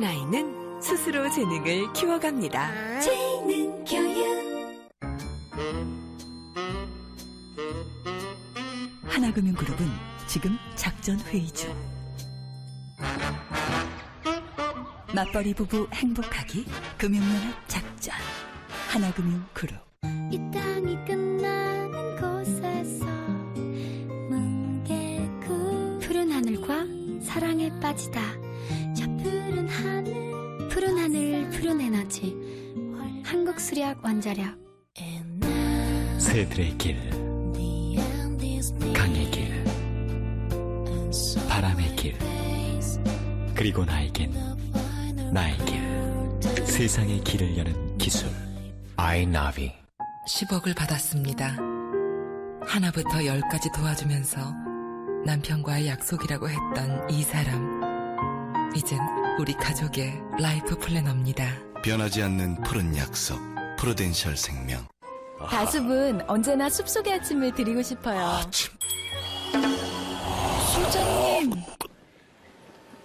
나이는 스스로 재능을 키워갑니다. 재능 교육. 하나금융그룹은 지금 작전 회의 중. 맞벌이 부부 행복하기 금융연합 작전. 하나금융그룹. 이 땅이 끝나는 곳에서 뭉게구 푸른 하늘과 사랑에 빠지다 저 푸른 하늘 푸른 하늘 푸른 에너지 한국수력 원자력 새들의 길, 강의 길, 바람의 길, 그리고 나에겐 나의 길, 세상의 길을 여는 기술. 아이나비. 10억을 받았습니다. 하나부터 열까지 도와주면서 남편과의 약속이라고 했던 이 사람. 이젠 우리 가족의 라이프 플래너입니다. 변하지 않는 푸른 약속 프로덴셜 생명 다숲은 언제나 숲속의 아침을 드리고 싶어요. 실장님.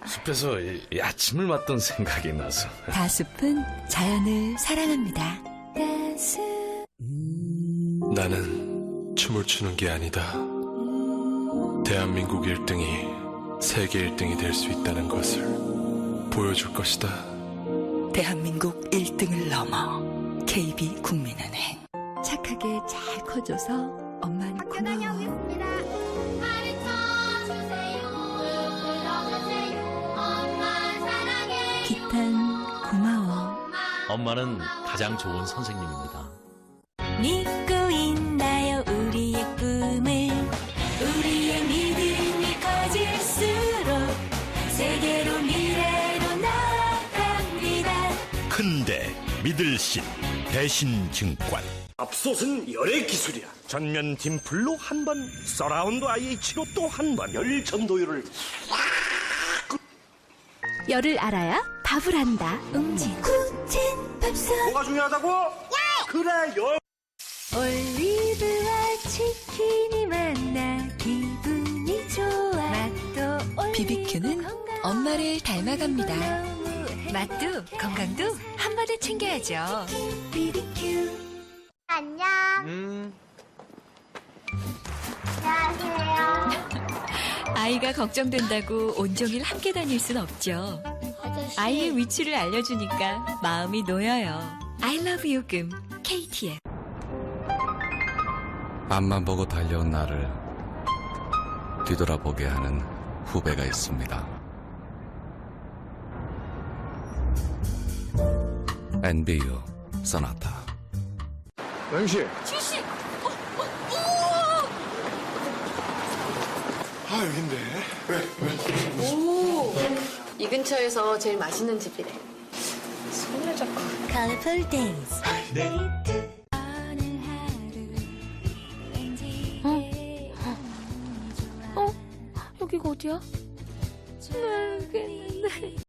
숲에서 이, 이 아침을 맞던 생각이 나서 다숲은 자연을 사랑합니다. 나는 춤을 추는 게 아니다. 대한민국 1등이 세계 1등이 될 수 있다는 것을 보여줄 것이다. 대한민국 1등을 넘어 KB 국민은행. 착하게 잘 커줘서 엄만 고마워. 기탄 고마워. 엄마는 가장 좋은 선생님입니다. 믿 큰데 믿을 신 대신증권 압솥은 열의 기술이야. 전면 딤플로 한 번, 서라운드 IH로 또 한 번. 열 전도율을 열을 알아야 밥을 한다. 웅진 쿵진 밥솥. 뭐가 중요하다고? 그래 열. 올리브와 치킨이 만나 기분이 좋아. 맛도 BBQ는 엄마를 닮아갑니다. 맛도 건강도 한 번에 챙겨야죠. 안녕 음 안녕하세요 아이가 걱정된다고 온종일 함께 다닐 순 없죠. 아이의 위치를 알려주니까 마음이 놓여요. I love you 금 KTF. 앞만 보고 달려온 나를 뒤돌아보게 하는 후배가 있습니다. NBU 써나타 영씨. 주식. 아 여긴데. 왜 왜? 오. 이 근처에서 제일 맛있는 집이래. 손을 잡고. Colorful Days. 어? 여기가 어디야? 모르겠는데.